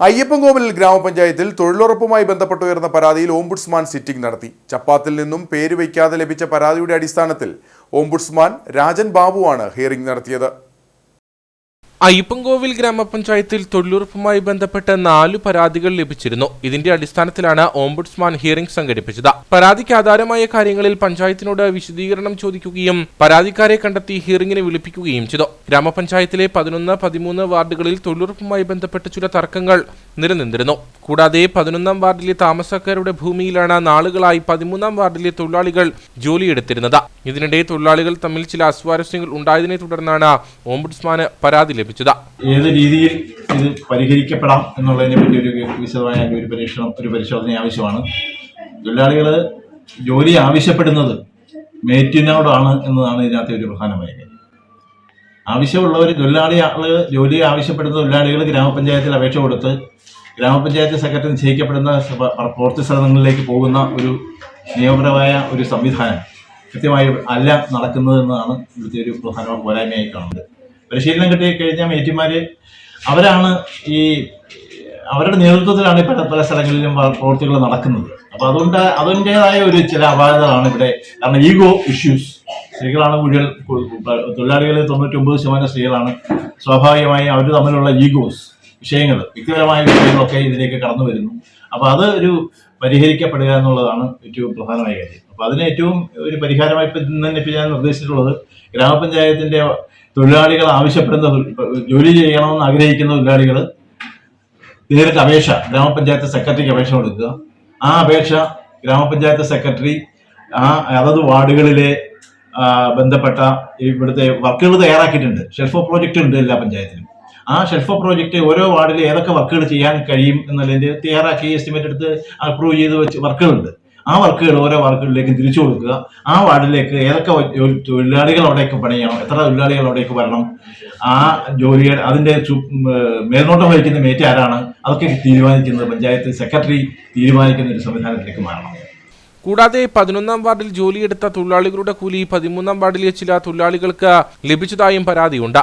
അയ്യപ്പൻകോവിൽ ഗ്രാമപഞ്ചായത്തിൽ തൊഴിലുറപ്പുമായി ബന്ധപ്പെട്ടുയർന്ന പരാതിയിൽ ombudsman sitting നടത്തി. ചപ്പാത്തിൽ നിന്നും പേര് വയ്ക്കാതെ ലഭിച്ച പരാതിയുടെ അടിസ്ഥാനത്തിൽ ഓംബുഡ്സ്മാൻ രാജൻ ബാബുവാണ് ഹിയറിംഗ് നടത്തിയത്. അയ്യപ്പൻകോവിൽ ഗ്രാമപഞ്ചായത്തിൽ തൊഴിലുറപ്പുമായി ബന്ധപ്പെട്ട നാലു പരാതികൾ ലഭിച്ചിരുന്നു. ഇതിന്റെ അടിസ്ഥാനത്തിലാണ് ഓംബുഡ്സ്മാൻ ഹിയറിംഗ് സംഘടിപ്പിച്ചത്. പരാതിക്ക് ആധാരമായ കാര്യങ്ങളിൽ പഞ്ചായത്തിനോട് വിശദീകരണം ചോദിക്കുകയും പരാതിക്കാരെ കണ്ടെത്തി ഹിയറിംഗിന് വിളിപ്പിക്കുകയും ചെയ്തു. ഗ്രാമപഞ്ചായത്തിലെ പതിനൊന്ന് പതിമൂന്ന് വാർഡുകളിൽ തൊഴിലുറപ്പുമായി ബന്ധപ്പെട്ട ചില തർക്കങ്ങൾ നിലനിന്നിരുന്നു. കൂടാതെ പതിനൊന്നാം വാർഡിലെ താമസക്കാരുടെ ഭൂമിയിലാണ് നാളുകളായി പതിമൂന്നാം വാർഡിലെ തൊഴിലാളികൾ ജോലിയെടുത്തിരുന്നത്. ഇതിനിടെ തൊഴിലാളികൾ തമ്മിൽ ചില അസ്വാരസ്യങ്ങൾ ഉണ്ടായതിനെ തുടർന്നാണ് ഓംബുഡ്സ്മാന് പരാതി ലഭിച്ചത്. ഏത് രീതിയിൽ ഇത് പരിഹരിക്കപ്പെടാം എന്നുള്ളതിനെ പറ്റി ഒരു വിശദമായ ഒരു പരീക്ഷണം ഒരു പരിശോധന ആവശ്യമാണ്. തൊഴിലാളികൾ ജോലി ആവശ്യപ്പെടുന്നത് മേറ്റിനോടാണ് എന്നതാണ് ഇതിനകത്തെ ഒരു പ്രധാനമായ കാര്യം. ആവശ്യമുള്ളവർ തൊഴിലാളി ജോലി ആവശ്യപ്പെടുന്ന തൊഴിലാളികൾ ഗ്രാമപഞ്ചായത്തിൽ അപേക്ഷ കൊടുത്ത് ഗ്രാമപഞ്ചായത്ത് സെക്രട്ടറി നിശ്ചയിക്കപ്പെടുന്ന പ്രവർത്തി സ്ഥലങ്ങളിലേക്ക് പോകുന്ന ഒരു നിയമപരമായ ഒരു സംവിധാനം കൃത്യമായി അല്ല നടക്കുന്നത് എന്നതാണ് ഇവിടുത്തെ ഒരു പ്രധാന പോരായ്മയായി കാണുന്നത്. പരിശീലനം കിട്ടി കഴിഞ്ഞ മേറ്റിമാര് അവരാണ് ഈ അവരുടെ നേതൃത്വത്തിലാണ് പല പല സ്ഥലങ്ങളിലും പ്രവർത്തികൾ നടക്കുന്നത്. അപ്പൊ അതുകൊണ്ട് അതിന്റെതായ ഒരു ചില അപാകതകളാണ് ഇവിടെ. കാരണം ഈഗോ ഇഷ്യൂസ് സ്ത്രീകളാണ് കൂടുതൽ തൊഴിലാളികളിൽ തൊണ്ണൂറ്റി ഒമ്പത് ശതമാനം സ്ത്രീകളാണ്. സ്വാഭാവികമായി അവർ തമ്മിലുള്ള ഈഗോസ് വിഷയങ്ങൾ വ്യക്തിപരമായ വിഷയങ്ങളൊക്കെ ഇതിലേക്ക് കടന്നു വരുന്നു. അപ്പൊ അത് ഒരു പരിഹരിക്കപ്പെടുക എന്നുള്ളതാണ് ഏറ്റവും പ്രധാനമായ കാര്യം. അപ്പൊ അതിന് ഏറ്റവും ഒരു പരിഹാരമായി തന്നെ ഇപ്പൊ ഞാൻ നിർദ്ദേശിച്ചിട്ടുള്ളത് ഗ്രാമപഞ്ചായത്തിന്റെ തൊഴിലാളികൾ ആവശ്യപ്പെടുന്ന ജോലി ചെയ്യണമെന്ന് ആഗ്രഹിക്കുന്ന തൊഴിലാളികൾ നേരിട്ട് അപേക്ഷ ഗ്രാമപഞ്ചായത്ത് സെക്രട്ടറിക്ക് അപേക്ഷ കൊടുക്കുക. ആ അപേക്ഷ ഗ്രാമപഞ്ചായത്ത് സെക്രട്ടറി ആ അതത് വാർഡുകളിലെ ബന്ധപ്പെട്ട ഇവിടുത്തെ വർക്കുകൾ തയ്യാറാക്കിയിട്ടുണ്ട്. ഷെൽഫ് പ്രോജക്റ്റ് ഉണ്ട് എല്ലാ പഞ്ചായത്തിലും. ആ ഷെൽഫ് പ്രോജക്റ്റ് ഓരോ വാർഡിൽ ഏതൊക്കെ വർക്കുകൾ ചെയ്യാൻ കഴിയും എന്നുള്ളതിന്റെ തയ്യാറാക്കി എസ്റ്റിമേറ്റ് എടുത്ത് അപ്രൂവ് ചെയ്ത് വെച്ച് വർക്കുകളുണ്ട്. ആ വർക്കുകൾ ഓരോ വാർക്കുകളിലേക്കും തിരിച്ചു കൊടുക്കുക. ആ വാർഡിലേക്ക് ഏതൊക്കെ തൊഴിലാളികൾ അവിടേക്ക് പണിയണം എത്ര തൊഴിലാളികൾ അവിടേക്ക് വരണം ആ ജോലിയുടെ അതിന്റെ മേൽനോട്ടം വഹിക്കുന്ന മേറ്റ് ആരാണ് അതൊക്കെ തീരുമാനിക്കുന്നത് പഞ്ചായത്ത് സെക്രട്ടറി തീരുമാനിക്കുന്ന ഒരു സംവിധാനത്തിലേക്ക് മാറണം. കൂടാതെ പതിനൊന്നാം വാർഡിൽ ജോലിയെടുത്ത തൊഴിലാളികളുടെ കൂലി പതിമൂന്നാം വാർഡിലെ ചില തൊഴിലാളികൾക്ക് ലഭിച്ചതായും പരാതിയുണ്ട്.